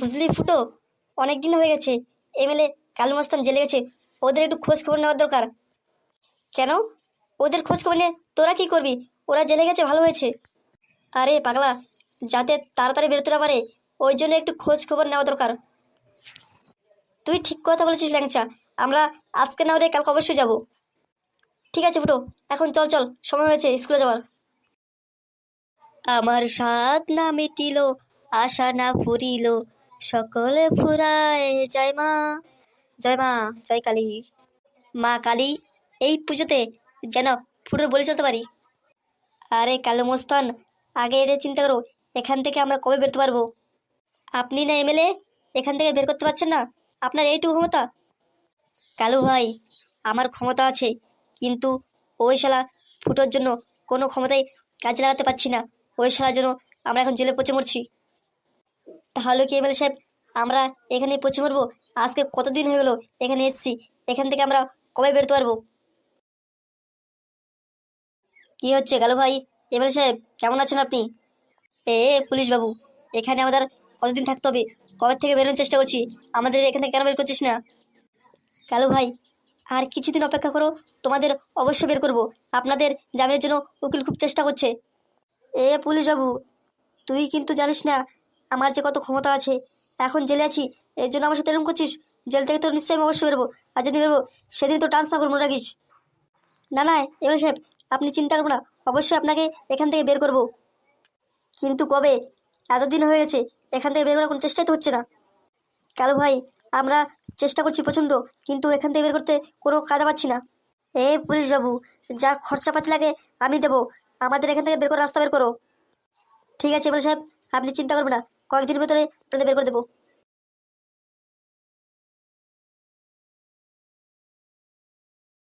বুঝলি ফুটো? অনেক দিন হয়ে গেছে। এমএলএ কালু মাস্তান জেলে গেছে। ওদের একটু খোঁজ খবর নেওয়ার দরকার। কেন? ওদের খোঁজ খবর নিয়ে তোরা কি করবি? ওরা জেলে গেছে, ভালো হয়েছে। আরে পাগলা, যাতে তাড়াতাড়ি বেরোতে না পারে, ওই জন্য একটু খোঁজ খবর নেওয়া দরকার। তুই ঠিক কথা বলেছিস, ল্যাংচা। আমরা আজকে না হলে কালকে অবশ্যই যাব। ঠিক আছে ফুটো, এখন চল চল। সময় হয়েছে স্কুলে যাওয়ার। আমার স্বাদ না মিটিল, আশা না ফুরিল সকলে ফুরায় জয় মা জয় মা, জয় কালী। মা কালী, এই পুজোতে যেন ফুটোর বলে চলতে পারি। আরে কালো মোস্তান, আগে এটা চিন্তা করো, এখান থেকে আমরা কবে বেরোতে পারব? আপনি না এমএলএ এখান থেকে বের করতে পারছেন না? আপনার এইটুকু ক্ষমতা? কালু ভাই, আমার ক্ষমতা আছে, কিন্তু ওই শালা ফুটোর জন্য কোনো ক্ষমতাই কাজে লাগাতে পারছি না। ওই শালার জন্য আমরা এখন জেলে পচে মরছি। তাহলে কি এমএলএ সাহেব আমরা এখানে পচে মরবো। আজকে কতদিন হয়ে গেলো এখানে এসেছি? এখান থেকে আমরা কবে বেরোতে পারব? কি হচ্ছে কালু ভাই? এমএলএ সাহেব, কেমন আছেন আপনি? এ পুলিশ বাবু, এখানে আমাদের কতদিন থাকতে হবে? কবে থেকে বেরোনোর চেষ্টা করছি? আমাদের এখানে কেন বের করছিস না? কালু ভাই, আর কিছুদিন অপেক্ষা করো, তোমাদের অবশ্যই বের করব। আপনাদের জামিনের জন্য উকিল খুব চেষ্টা করছে। এ, পুলিশ বাবু, তুই কিন্তু জানিস না, আমার যে কত ক্ষমতা আছে এখন জেলে আছি, এর জন্য আমার সাথে এরকম করছিস? জেল থেকে তো নিশ্চয়ই আমি অবশ্যই বেরোবো। আর যদি বেরোবো, সেদিন তো ট্রান্সফার করব রাখিস না না, এবার সাহেব, আপনি চিন্তা করবেন না, অবশ্যই আপনাকে এখান থেকে বের করব। কিন্তু কবে? এতদিন হয়ে গেছে, এখান থেকে বের করার কোনো চেষ্টাই তো হচ্ছে না। কালু ভাই, আমরা চেষ্টা করছি প্রচণ্ড, কিন্তু এখান থেকে বের করতে কোনো কাদা পাচ্ছি না। এ পুলিশ বাবু যা খরচাপাতি লাগে আমি দেবো। আমাদের এখান থেকে বের করে রাস্তা বের করো। ঠিক আছে, এবার সাহেব, আপনি চিন্তা করবেন না। কয়েকদিনের ভেতরে আপনাদের বের করে দেবো।